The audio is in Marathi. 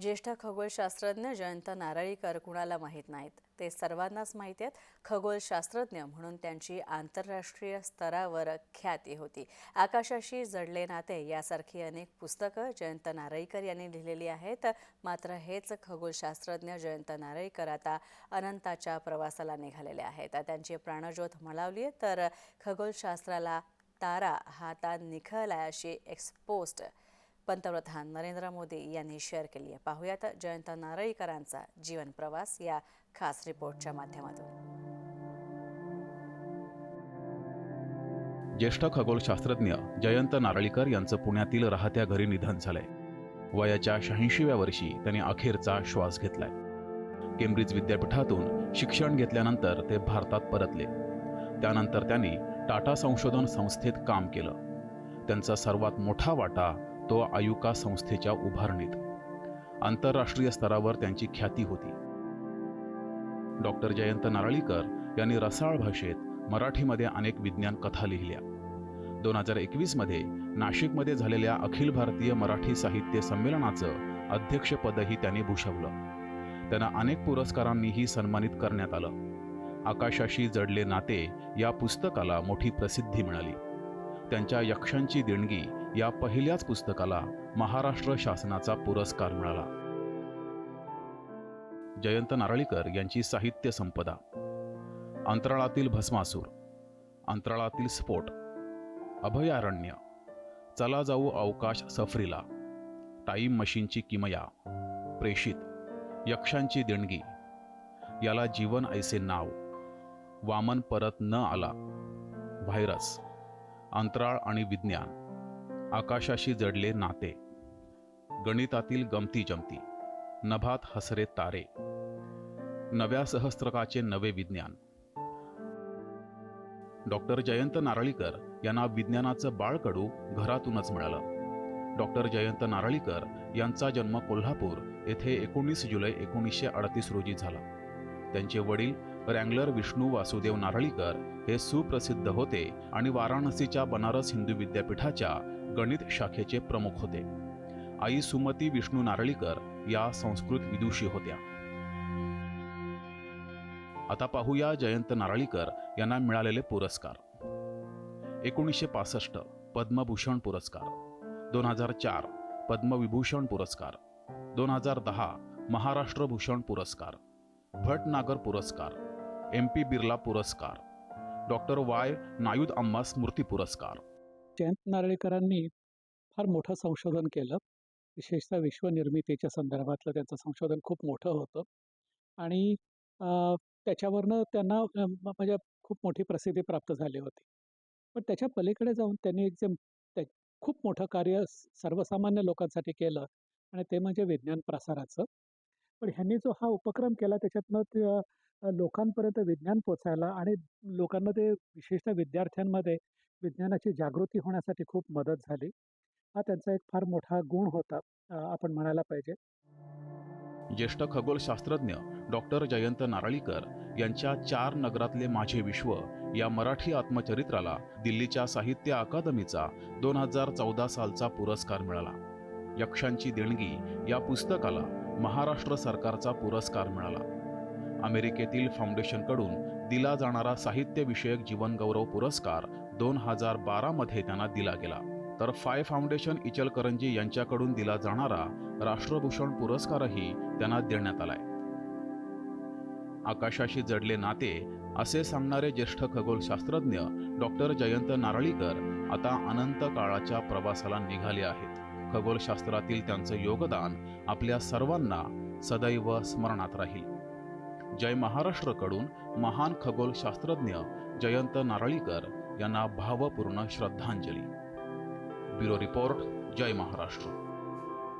ज्येष्ठ खगोलशास्त्रज्ञ जयंत नारळीकर कुणाला माहीत नाहीत? ते सर्वांनाच माहीत आहेत. खगोलशास्त्रज्ञ म्हणून त्यांची आंतरराष्ट्रीय स्तरावर ख्याती होती. आकाशाशी जडले नाते यासारखी अनेक पुस्तकं जयंत नारळीकर यांनी लिहिलेली आहेत. मात्र हेच खगोलशास्त्रज्ञ जयंत नारळीकर आता अनंताच्या प्रवासाला निघालेले आहेत. त्यांची प्राणज्योत म्हणावली तर खगोलशास्त्राला तारा हा आता निखळला अशी एक्सपोस्ट पंतप्रधान नरेंद्र मोदी यांनी शेअर केली आहे पाहूयात जयंत नारळीकरांचा जीवन प्रवास या खास रिपोर्टच्या माध्यमातून. ज्येष्ठ खगोलशास्त्रज्ञ जयंत नारळीकर यांचं पुण्यातील राहत्या घरी निधन झालंय. वयाच्या शहाऐंशीव्या वर्षी त्यांनी अखेरचा श्वास घेतलाय. केम्ब्रिज विद्यापीठातून शिक्षण घेतल्यानंतर ते भारतात परतले. त्यानंतर त्यांनी टाटा संशोधन संस्थेत काम केलं. त्यांचा सर्वात मोठा वाटा तो आयुका संस्थेच्या उभारणीत. आंतरराष्ट्रीय स्तरावर त्यांची ख्याती होती. डॉक्टर जयंत नारळीकर यांनी रसाळ भाषेत मराठीमध्ये अनेक विज्ञान कथा लिहिल्या. दोन हजार एकवीसमध्ये नाशिकमध्ये झालेल्या अखिल भारतीय मराठी साहित्य संमेलनाचं अध्यक्षपदही त्यांनी भूषवलं. त्यांना अनेक पुरस्कारांनीही सन्मानित करण्यात आलं. आकाशाशी जडले नाते या पुस्तकाला मोठी प्रसिद्धी मिळाली. त्यांच्या यक्षांची देणगी या पहिल्याच पुस्तकाला महाराष्ट्र शासनाचा पुरस्कार मिळाला. जयंत नारळीकर यांची साहित्य संपदा. अंतराळातील भस्मासूर अंतराळातील स्फोट अभयारण्य चला जाऊ अवकाश सफरीला टाईम मशीनची किमया प्रेषित यक्षांची देणगी याला जीवन ऐसे नाव वामन परत न आला व्हायरस अंतराळ आणि विज्ञान आकाशाशी जडले नाते. गणितातील गमती जमती. नभात हसरे तारे. नव्या सहस्त्रकाचे नवे विज्ञान. डॉक्टर जयंत नारळीकर यांना विज्ञानाचं बाळकडू घरातूनच मिळालं. डॉक्टर जयंत नारळीकर यांचा जन्म कोल्हापूर येथे एकोणीस जुलै एकोणीसशे अडतीस रोजी झाला. त्यांचे वडील रँगलर विष्णू वासुदेव नारळीकर हे सुप्रसिद्ध होते आणि वाराणसीच्या बनारस हिंदू विद्यापीठाच्या गणित शाखेचे प्रमुख होते. आई सुमती विष्णू नारळीकर या संस्कृत विदुषी होत्या. आता पाहूया जयंत नारळीकर यांना मिळालेले पुरस्कार. एकोणीसशे पासष्ट पद्मभूषण पुरस्कार दोन हजार चार पद्मविभूषण पुरस्कार दोन हजार दहा महाराष्ट्र भूषण पुरस्कार भटनागर पुरस्कार एम पी बिर्ला पुरस्कार डॉक्टर वाय नायूद अम्मा स्मृती पुरस्कार. जयंत नारळीकरांनी फार मोठं संशोधन केलं. विशेषतः विश्वनिर्मितीच्या संदर्भातलं त्यांचं संशोधन खूप मोठं होतं. आणि त्याच्यावरनं त्यांना म्हणजे खूप मोठी प्रसिद्धी प्राप्त झाली होती. पण त्याच्या पलीकडे जाऊन त्यांनी एक जे त्या खूप मोठं कार्य सर्वसामान्य लोकांसाठी केलं. आणि ते म्हणजे विज्ञान प्रसाराचं. पण ह्यांनी जो हा उपक्रम केला त्याच्यातनं लोकांपर्यंत विज्ञान पोचायला आणि लोकांना ते विशेषतः विद्यार्थ्यांमध्ये विज्ञानाची जागृती होण्यासाठी खूप मदत झाली. हा त्यांचा एक फार मोठा गुण होता आपण म्हणायला पाहिजे. ज्येष्ठ खगोलशास्त्रज्ञ डॉक्टर जयंत नारळीकर यांच्या चार नगरातले माझे विश्व या मराठी आत्मचरित्राला दिल्लीच्या साहित्य अकादमीचा दोन हजार चौदा सालचा पुरस्कार मिळाला. यक्षांची देणगी या पुस्तकाला महाराष्ट्र सरकारचा पुरस्कार मिळाला. अमेरिकेतील फाउंडेशनकडून दिला जाणारा साहित्यविषयक जीवनगौरव पुरस्कार दोन हजार बारामध्ये त्यांना दिला गेला. तर फाय फाउंडेशन इचलकरंजी यांच्याकडून दिला जाणारा राष्ट्रभूषण पुरस्कारही त्यांना देण्यात आलाय. आकाशाशी जडले नाते असे सांगणारे ज्येष्ठ खगोलशास्त्रज्ञ डॉक्टर जयंत नारळीकर आता अनंत काळाच्या प्रवासाला निघाले आहेत. खगोलशास्त्रातील त्यांचं योगदान आपल्या सर्वांना सदैव स्मरणात राहील. जय महाराष्ट्रकडून महान खगोलशास्त्रज्ञ जयंत नारळीकर यांना भावपूर्ण श्रद्धांजली. ब्युरो रिपोर्ट जय महाराष्ट्र.